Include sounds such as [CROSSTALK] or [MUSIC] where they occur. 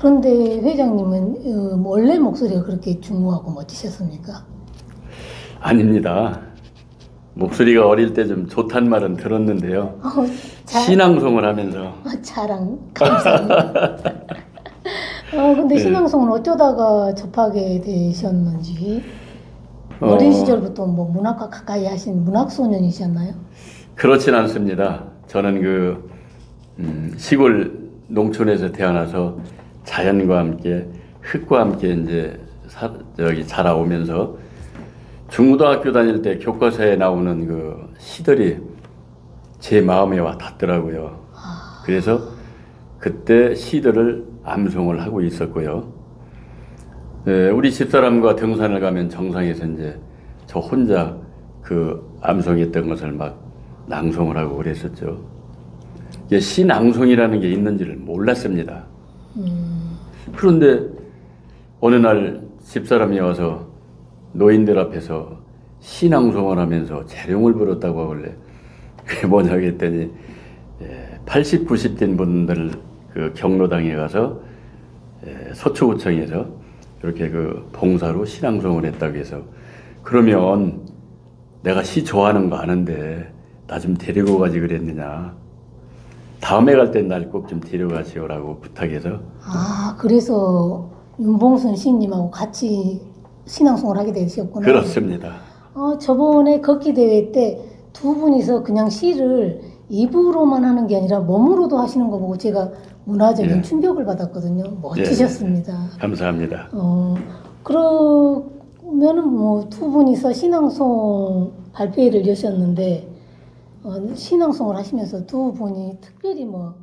그런데 회장님은 어, 원래 목소리가 그렇게 중후하고 멋지셨습니까? 아닙니다. 목소리가 어릴 때 좀 좋단 말은 들었는데요. 어, 자, [LAUGHS] 신앙송을 하면서 아, 자랑 감사합니다. [LAUGHS] 어, 근데 네. 신앙송은 어쩌다가 접하게 되셨는지 어. 어린 시절부터 뭐 문학과 가까이 하신 문학 소년이셨나요? 그렇진 않습니다. 저는 그 음, 시골 농촌에서 태어나서 자연과 함께 흙과 함께 이제 사, 저기 자라오면서 중고등학교 다닐 때 교과서에 나오는 그 시들이 제 마음에 와 닿더라고요. 그래서 그때 시들을 암송을 하고 있었고요. 예, 우리 집사람과 등산을 가면 정상에서 이제 저 혼자 그 암송했던 것을 막 낭송을 하고 그랬었죠. 이게 시낭송이라는 게 있는지를 몰랐습니다. 그런데 어느 날 집사람이 와서 노인들 앞에서 시낭송을 하면서 재룡을 불었다고 하길래 그게 뭐냐고 했더니 80, 90 된 분들 그 경로당에 가서 예, 서초구청에서 이렇게 그 봉사로 시낭송을 했다고 해서 그러면 내가 시 좋아하는 거 아는데 나 좀 데리고 가지 그랬느냐 다음에 갈 땐 날 꼭 좀 데려가시오라고 부탁해서 아 그래서 윤봉순 시인님하고 같이 신앙송을 하게 되셨구나. 그렇습니다. 어, 저번에 걷기 대회 때 두 분이서 그냥 시를 입으로만 하는 게 아니라 몸으로도 하시는 거 보고 제가 문화적인 예. 충격을 받았거든요. 멋지셨습니다. 감사합니다. 어, 그러면은 뭐 두 분이서 신앙송 발표회를 여셨는데 어, 신앙송을 하시면서 두 분이 특별히 뭐